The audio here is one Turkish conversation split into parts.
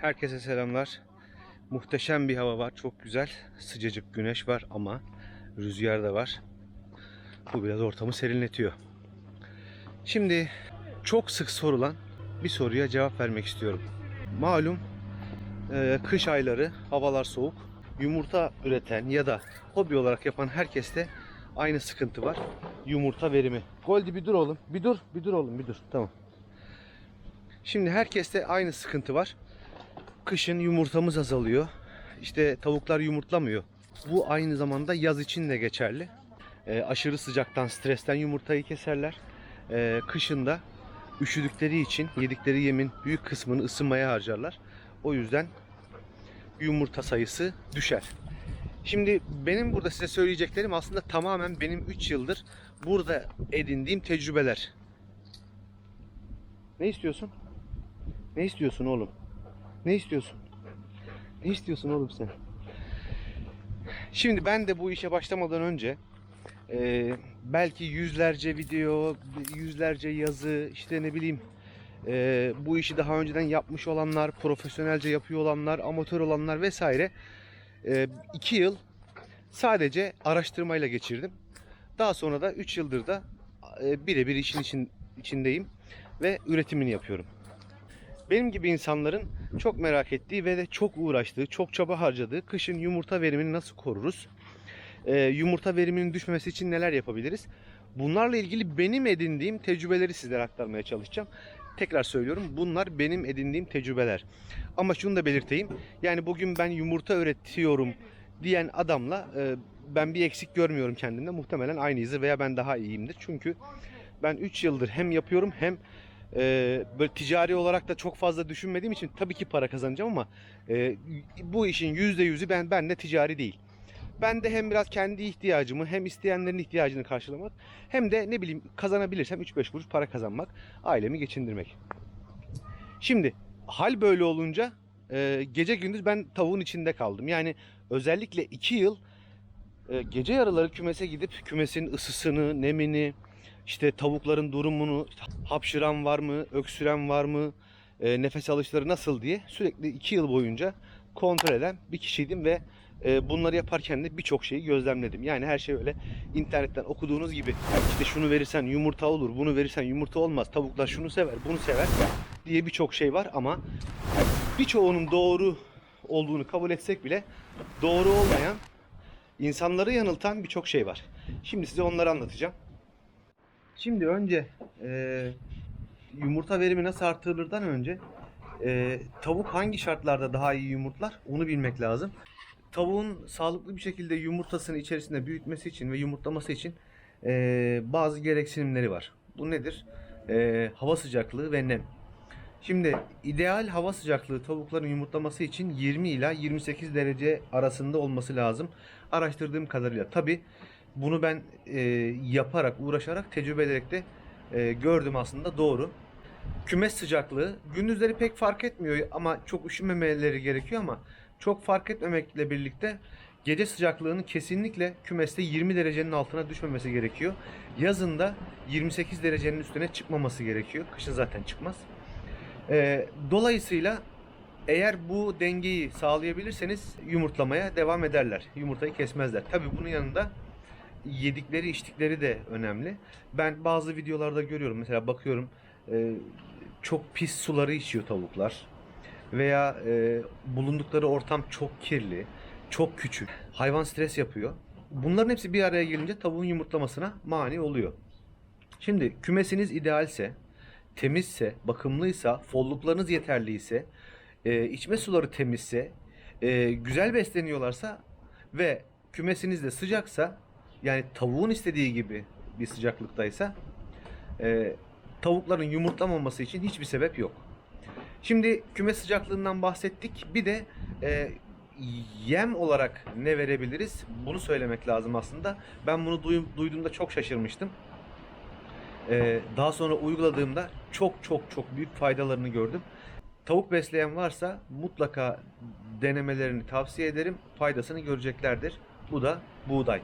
Herkese selamlar. Muhteşem bir hava var. Çok güzel. Sıcacık güneş var ama rüzgar da var. Bu biraz ortamı serinletiyor. Şimdi çok sık sorulan bir soruya cevap vermek istiyorum. Malum e, kış ayları, havalar soğuk. Yumurta üreten ya da hobi olarak yapan herkeste aynı sıkıntı var. Yumurta verimi. Goldi bir dur oğlum. Bir dur, bir dur oğlum, bir dur. Tamam. Şimdi herkeste aynı sıkıntı var. Kışın yumurtamız azalıyor. İşte tavuklar yumurtlamıyor. Bu aynı zamanda yaz için de geçerli. Ee, aşırı sıcaktan, stresten yumurtayı keserler. Ee, kışın da üşüdükleri için yedikleri yemin büyük kısmını ısınmaya harcarlar. O yüzden yumurta sayısı düşer. Şimdi benim burada size söyleyeceklerim aslında tamamen benim 3 yıldır burada edindiğim tecrübeler. Ne istiyorsun? Ne istiyorsun oğlum? Ne istiyorsun? Ne istiyorsun oğlum sen? Şimdi ben de bu işe başlamadan önce e, belki yüzlerce video, yüzlerce yazı, işte ne bileyim e, bu işi daha önceden yapmış olanlar, profesyonelce yapıyor olanlar, amatör olanlar vesaire e, iki yıl sadece araştırmayla geçirdim. Daha sonra da 3 yıldır da e, birebir işin için, içindeyim ve üretimini yapıyorum. Benim gibi insanların çok merak ettiği ve de çok uğraştığı, çok çaba harcadığı kışın yumurta verimini nasıl koruruz? Ee, yumurta veriminin düşmemesi için neler yapabiliriz? Bunlarla ilgili benim edindiğim tecrübeleri sizlere aktarmaya çalışacağım. Tekrar söylüyorum bunlar benim edindiğim tecrübeler. Ama şunu da belirteyim. Yani bugün ben yumurta üretiyorum diyen adamla e, ben bir eksik görmüyorum kendimde. Muhtemelen aynıyızdır veya ben daha iyiyimdir. Çünkü ben 3 yıldır hem yapıyorum hem e, böyle ticari olarak da çok fazla düşünmediğim için tabii ki para kazanacağım ama e, bu işin %100'ü ben bende ticari değil. Ben de hem biraz kendi ihtiyacımı hem isteyenlerin ihtiyacını karşılamak hem de ne bileyim kazanabilirsem 3-5 kuruş para kazanmak, ailemi geçindirmek. Şimdi hal böyle olunca e, gece gündüz ben tavuğun içinde kaldım. Yani özellikle 2 yıl e, gece yarıları kümese gidip kümesin ısısını, nemini, işte tavukların durumunu, hapşıran var mı, öksüren var mı, e, nefes alışları nasıl diye sürekli 2 yıl boyunca kontrol eden bir kişiydim ve e, bunları yaparken de birçok şeyi gözlemledim. Yani her şey öyle internetten okuduğunuz gibi işte şunu verirsen yumurta olur, bunu verirsen yumurta olmaz, tavuklar şunu sever, bunu sever diye birçok şey var ama birçoğunun doğru olduğunu kabul etsek bile doğru olmayan, insanları yanıltan birçok şey var. Şimdi size onları anlatacağım. Şimdi önce e, yumurta verimi nasıl artırılırdan önce e, tavuk hangi şartlarda daha iyi yumurtlar onu bilmek lazım. Tavuğun sağlıklı bir şekilde yumurtasını içerisinde büyütmesi için ve yumurtlaması için e, bazı gereksinimleri var. Bu nedir? E, hava sıcaklığı ve nem. Şimdi ideal hava sıcaklığı tavukların yumurtlaması için 20 ila 28 derece arasında olması lazım. Araştırdığım kadarıyla. Tabi bunu ben e, yaparak, uğraşarak, tecrübe ederek de e, gördüm aslında doğru. Kümes sıcaklığı gündüzleri pek fark etmiyor ama çok üşümemeleri gerekiyor ama çok fark etmemekle birlikte gece sıcaklığının kesinlikle kümeste 20 derecenin altına düşmemesi gerekiyor. Yazında 28 derecenin üstüne çıkmaması gerekiyor. Kışın zaten çıkmaz. E, dolayısıyla eğer bu dengeyi sağlayabilirseniz yumurtlamaya devam ederler. Yumurtayı kesmezler. Tabi bunun yanında yedikleri içtikleri de önemli. Ben bazı videolarda görüyorum mesela bakıyorum e, çok pis suları içiyor tavuklar veya e, bulundukları ortam çok kirli, çok küçük. Hayvan stres yapıyor. Bunların hepsi bir araya gelince tavuğun yumurtlamasına mani oluyor. Şimdi kümesiniz idealse, temizse, bakımlıysa, folluklarınız yeterliyse, e, içme suları temizse, e, güzel besleniyorlarsa ve kümesiniz de sıcaksa yani tavuğun istediği gibi bir sıcaklıktaysa e, tavukların yumurtlamaması için hiçbir sebep yok. Şimdi küme sıcaklığından bahsettik. Bir de e, yem olarak ne verebiliriz? Bunu söylemek lazım aslında. Ben bunu duy- duyduğumda çok şaşırmıştım. E, daha sonra uyguladığımda çok çok çok büyük faydalarını gördüm. Tavuk besleyen varsa mutlaka denemelerini tavsiye ederim. Faydasını göreceklerdir. Bu da buğday.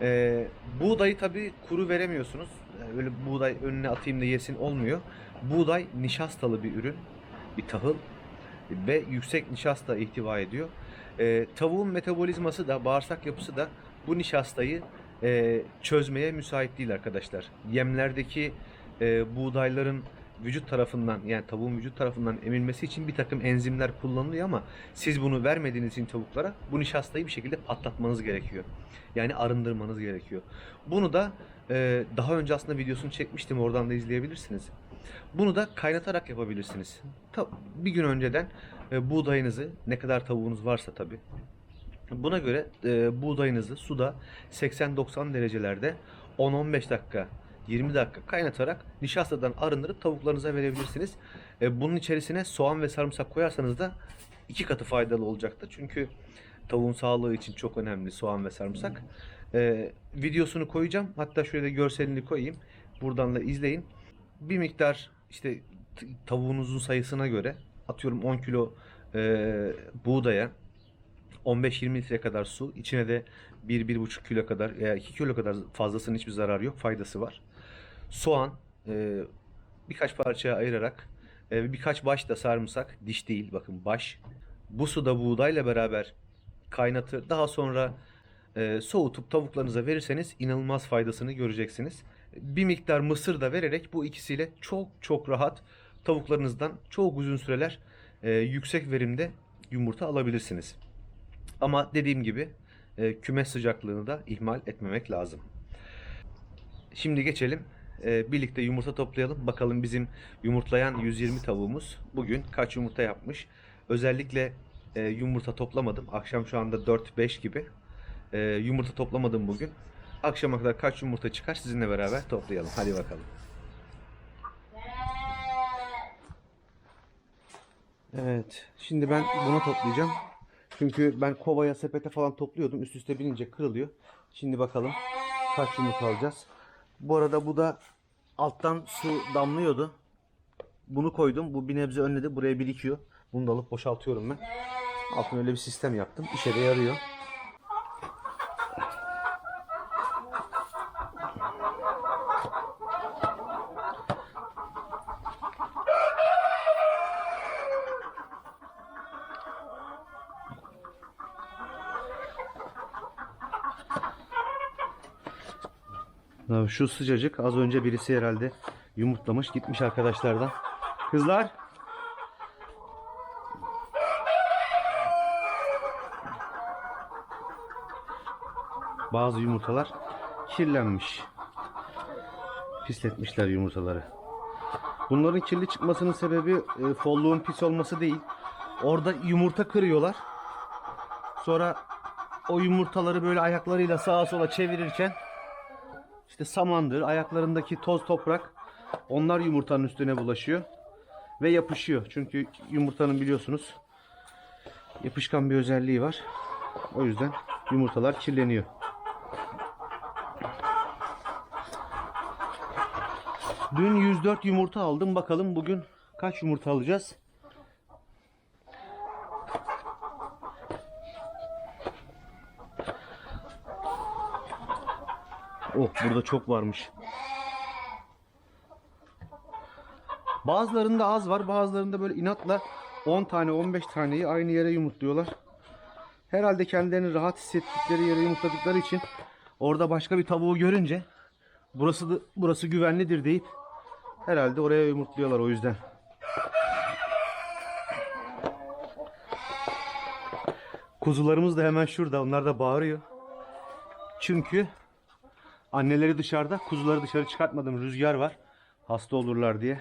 Ee, buğdayı tabi kuru veremiyorsunuz. Yani Öyle buğday önüne atayım da yesin olmuyor. Buğday nişastalı bir ürün, bir tahıl. ve yüksek nişasta ihtiva ediyor. E, tavuğun metabolizması da bağırsak yapısı da bu nişastayı e, çözmeye müsait değil arkadaşlar. Yemlerdeki e, buğdayların vücut tarafından yani tavuğun vücut tarafından emilmesi için bir takım enzimler kullanılıyor ama siz bunu vermediğiniz için tavuklara bu nişastayı bir şekilde patlatmanız gerekiyor. Yani arındırmanız gerekiyor. Bunu da e, daha önce aslında videosunu çekmiştim oradan da izleyebilirsiniz. Bunu da kaynatarak yapabilirsiniz. Ta- bir gün önceden e, buğdayınızı ne kadar tavuğunuz varsa tabi buna göre e, buğdayınızı suda 80-90 derecelerde 10-15 dakika 20 dakika kaynatarak nişastadan arındırıp tavuklarınıza verebilirsiniz. E, bunun içerisine soğan ve sarımsak koyarsanız da iki katı faydalı olacaktır. Çünkü tavuğun sağlığı için çok önemli soğan ve sarımsak. E, videosunu koyacağım. Hatta şöyle de görselini koyayım. Buradan da izleyin. Bir miktar işte tavuğunuzun sayısına göre atıyorum 10 kilo e, buğdaya 15-20 litre kadar su, içine de 1-1,5 kilo kadar veya 2 kilo kadar fazlasının hiçbir zararı yok, faydası var. Soğan e, birkaç parçaya ayırarak e, birkaç baş da sarımsak, diş değil bakın baş. Bu suda buğdayla beraber kaynatır. Daha sonra e, soğutup tavuklarınıza verirseniz inanılmaz faydasını göreceksiniz. Bir miktar mısır da vererek bu ikisiyle çok çok rahat tavuklarınızdan çok uzun süreler e, yüksek verimde yumurta alabilirsiniz. Ama dediğim gibi e, kümes sıcaklığını da ihmal etmemek lazım. Şimdi geçelim. E, birlikte yumurta toplayalım. Bakalım bizim yumurtlayan 120 tavuğumuz bugün kaç yumurta yapmış. Özellikle e, yumurta toplamadım. Akşam şu anda 4-5 gibi. E, yumurta toplamadım bugün. Akşama kadar kaç yumurta çıkar sizinle beraber toplayalım. Hadi bakalım. Evet. Şimdi ben bunu toplayacağım. Çünkü ben kovaya, sepete falan topluyordum. Üst üste binince kırılıyor. Şimdi bakalım kaç yumurta alacağız. Bu arada bu da alttan su damlıyordu. Bunu koydum. Bu bir nebze önledi. Buraya birikiyor. Bunu da alıp boşaltıyorum ben. Altına öyle bir sistem yaptım. İşe de yarıyor. Abi Şu sıcacık az önce birisi herhalde yumurtlamış gitmiş arkadaşlardan. Kızlar. Bazı yumurtalar kirlenmiş. Pisletmişler yumurtaları. Bunların kirli çıkmasının sebebi e, folluğun pis olması değil. Orada yumurta kırıyorlar. Sonra o yumurtaları böyle ayaklarıyla sağa sola çevirirken işte samandır, ayaklarındaki toz toprak onlar yumurtanın üstüne bulaşıyor ve yapışıyor. Çünkü yumurtanın biliyorsunuz yapışkan bir özelliği var. O yüzden yumurtalar kirleniyor. Dün 104 yumurta aldım. Bakalım bugün kaç yumurta alacağız? Oh burada çok varmış. Bazılarında az var, bazılarında böyle inatla 10 tane, 15 taneyi aynı yere yumurtluyorlar. Herhalde kendilerini rahat hissettikleri yere yumurtladıkları için orada başka bir tavuğu görünce burası da, burası güvenlidir deyip herhalde oraya yumurtluyorlar o yüzden. Kuzularımız da hemen şurada. Onlar da bağırıyor. Çünkü Anneleri dışarıda, kuzuları dışarı çıkartmadım. Rüzgar var. Hasta olurlar diye.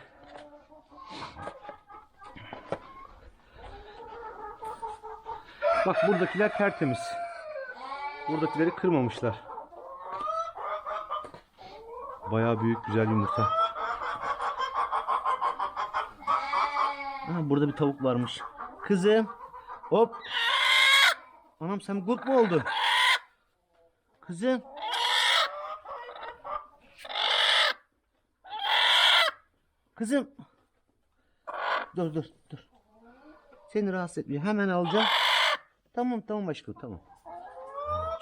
Bak buradakiler tertemiz. Buradakileri kırmamışlar. Bayağı büyük güzel yumurta. Aha, burada bir tavuk varmış. Kızım. Hop. Anam sen kurt mu oldun? Kızım. Kızım. Dur dur dur. Seni rahatsız etmiyor. Hemen alacağım. Tamam tamam aşkım tamam.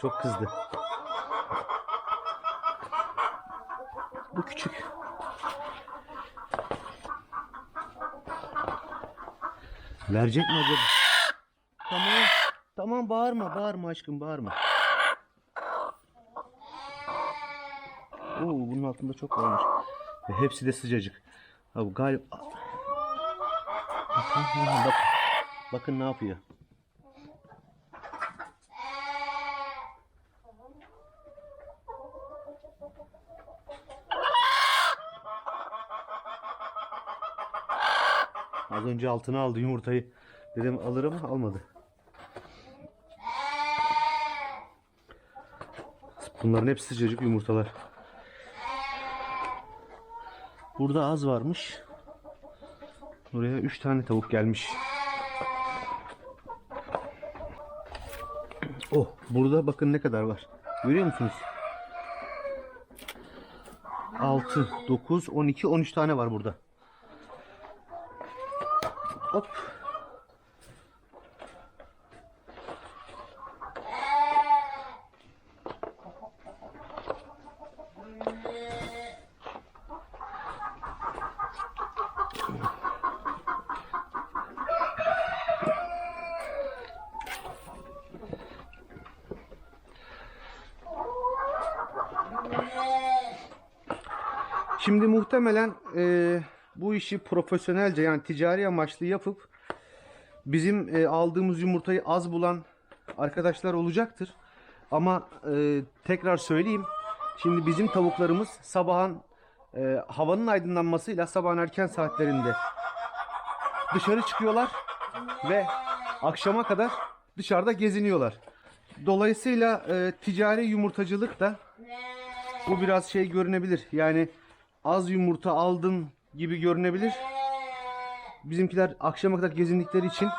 Çok kızdı. Bu küçük. Verecek mi acaba? Tamam. Tamam bağırma bağırma aşkım bağırma. Oo bunun altında çok varmış. Ve hepsi de sıcacık. Ha bu galiba... Bak, bakın ne yapıyor. Az önce altına aldı yumurtayı. Dedim alır ama almadı. Bunların hepsi sıcacık yumurtalar. Burada az varmış. Buraya 3 tane tavuk gelmiş. Oh, burada bakın ne kadar var. Görüyor musunuz? 6, 9, 12, 13 tane var burada. Hop. Şimdi muhtemelen e, bu işi profesyonelce yani ticari amaçlı yapıp bizim e, aldığımız yumurtayı az bulan arkadaşlar olacaktır. Ama e, tekrar söyleyeyim. Şimdi bizim tavuklarımız sabahın e, havanın aydınlanmasıyla sabahın erken saatlerinde dışarı çıkıyorlar ve akşama kadar dışarıda geziniyorlar. Dolayısıyla e, ticari yumurtacılık da bu biraz şey görünebilir. Yani az yumurta aldın gibi görünebilir. Bizimkiler akşama kadar gezindikleri için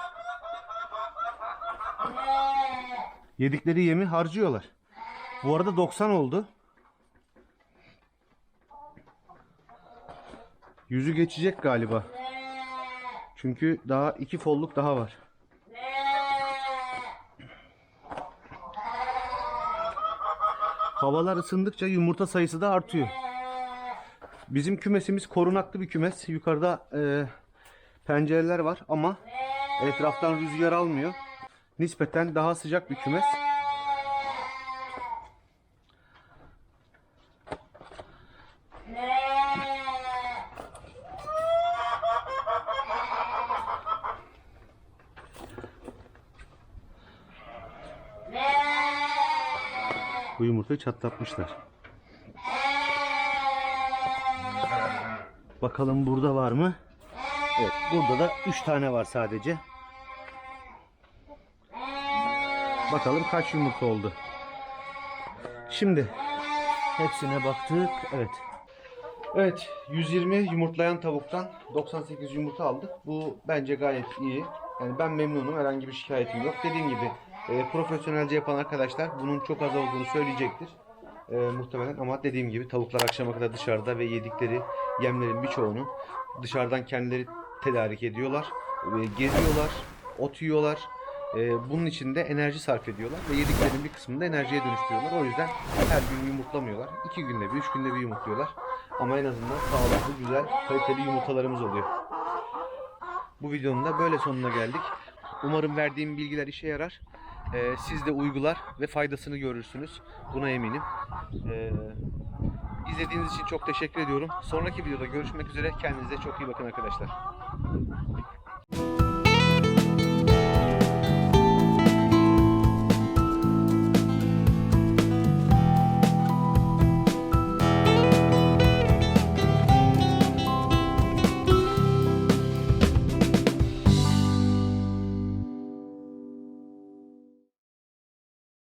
yedikleri yemi harcıyorlar. Bu arada 90 oldu. Yüzü geçecek galiba. Çünkü daha iki folluk daha var. Havalar ısındıkça yumurta sayısı da artıyor. Bizim kümesimiz korunaklı bir kümes. Yukarıda e, pencereler var ama etraftan rüzgar almıyor. Nispeten daha sıcak bir kümes. Bu yumurtayı çatlatmışlar. Bakalım burada var mı? Evet, burada da 3 tane var sadece. Bakalım kaç yumurta oldu. Şimdi hepsine baktık. Evet. Evet, 120 yumurtlayan tavuktan 98 yumurta aldık. Bu bence gayet iyi. Yani ben memnunum. Herhangi bir şikayetim yok. Dediğim gibi e, profesyonelce yapan arkadaşlar bunun çok az olduğunu söyleyecektir. E, muhtemelen ama dediğim gibi tavuklar akşama kadar dışarıda ve yedikleri yemlerin birçoğunu dışarıdan kendileri tedarik ediyorlar. Geziyorlar, ot yiyorlar. E, bunun için de enerji sarf ediyorlar ve yediklerinin bir kısmını da enerjiye dönüştürüyorlar. O yüzden her gün yumurtlamıyorlar. İki günde bir, üç günde bir yumurtluyorlar. Ama en azından sağlıklı, güzel, kaliteli yumurtalarımız oluyor. Bu videonun da böyle sonuna geldik. Umarım verdiğim bilgiler işe yarar. Ee, siz de uygular ve faydasını görürsünüz. Buna eminim. Ee, izlediğiniz için çok teşekkür ediyorum. Sonraki videoda görüşmek üzere. Kendinize çok iyi bakın arkadaşlar.